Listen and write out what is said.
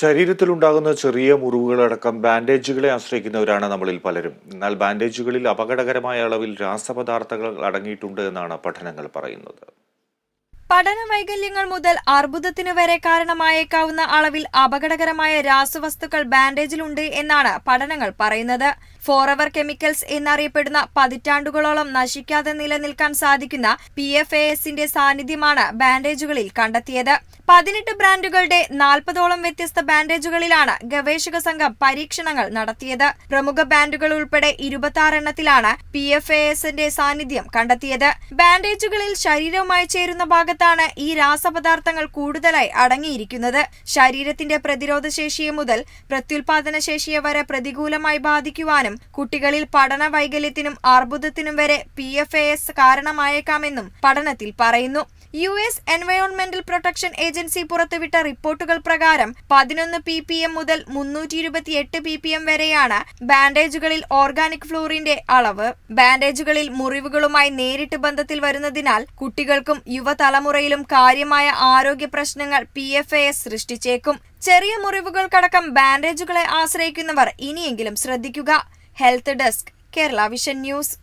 ശരീരത്തിലുണ്ടാകുന്ന ചെറിയ മുറിവുകളടക്കം ബാൻഡേജുകളെ ആശ്രയിക്കുന്നവരാണ് നമ്മളിൽ പലരും. എന്നാൽ ബാൻഡേജുകളിൽ അപകടകരമായ അളവിൽ രാസപദാർത്ഥങ്ങൾ അടങ്ങിയിട്ടുണ്ട് എന്നാണ് പഠനങ്ങൾ പറയുന്നത്. പഠന വൈകല്യങ്ങൾ മുതൽ അർബുദത്തിനു വരെ കാരണമായേക്കാവുന്ന അളവിൽ അപകടകരമായ രാസവസ്തുക്കൾ ബാൻഡേജിലുണ്ട് എന്നാണ് പഠനങ്ങൾ പറയുന്നത്. ഫോറവർ കെമിക്കൽസ് എന്നറിയപ്പെടുന്ന പതിറ്റാണ്ടുകളോളം നശിക്കാതെ നിലനിൽക്കാൻ സാധിക്കുന്ന പി എഫ് എ എസിന്റെ സാന്നിധ്യമാണ് ബാൻഡേജുകളിൽ കണ്ടെത്തിയത്. പതിനെട്ട് ബ്രാൻഡുകളുടെ നാൽപ്പതോളം വ്യത്യസ്ത ബാൻഡേജുകളിലാണ് ഗവേഷക സംഘം പരീക്ഷണങ്ങൾ നടത്തിയത്. പ്രമുഖ ബാൻഡുകൾ ഉൾപ്പെടെ ഇരുപത്തി എണ്ണത്തിലാണ് പി എഫ് എ എസിന്റെ സാന്നിധ്യം കണ്ടെത്തിയത്. ബാൻഡേജുകളിൽ ശരീരവുമായി ചേരുന്ന ഭാഗത്താണ് ഈ രാസപദാർത്ഥങ്ങൾ കൂടുതലായി അടങ്ങിയിരിക്കുന്നത്. ശരീരത്തിന്റെ പ്രതിരോധ ശേഷിയെ മുതൽ പ്രത്യുൽപാദന ശേഷിയെ വരെ പ്രതികൂലമായി ബാധിക്കുവാനും കുട്ടികളിൽ പഠന വൈകല്യത്തിനും അർബുദത്തിനും വരെ പി കാരണമായേക്കാമെന്നും പഠനത്തിൽ പറയുന്നു. യു എസ് എൻവയോൺമെന്റൽ പ്രൊട്ടക്ഷൻ ഏജൻസി പുറത്തുവിട്ട റിപ്പോർട്ടുകൾ പ്രകാരം പതിനൊന്ന് പി പി എം മുതൽ മുന്നൂറ്റി ഇരുപത്തിയെട്ട് പി പി എം വരെയാണ് ബാൻഡേജുകളിൽ ഓർഗാനിക് ഫ്ലൂറിന്റെ അളവ്. ബാൻഡേജുകളിൽ മുറിവുകളുമായി നേരിട്ട് ബന്ധത്തിൽ വരുന്നതിനാൽ കുട്ടികൾക്കും യുവതലമുറയിലും കാര്യമായ ആരോഗ്യ പ്രശ്നങ്ങൾ പി എഫ് എ എസ് സൃഷ്ടിച്ചേക്കും. ചെറിയ മുറിവുകൾക്കടക്കം ബാൻഡേജുകളെ ആശ്രയിക്കുന്നവർ ഇനിയെങ്കിലും ശ്രദ്ധിക്കുക. Health desk Kerala vision news.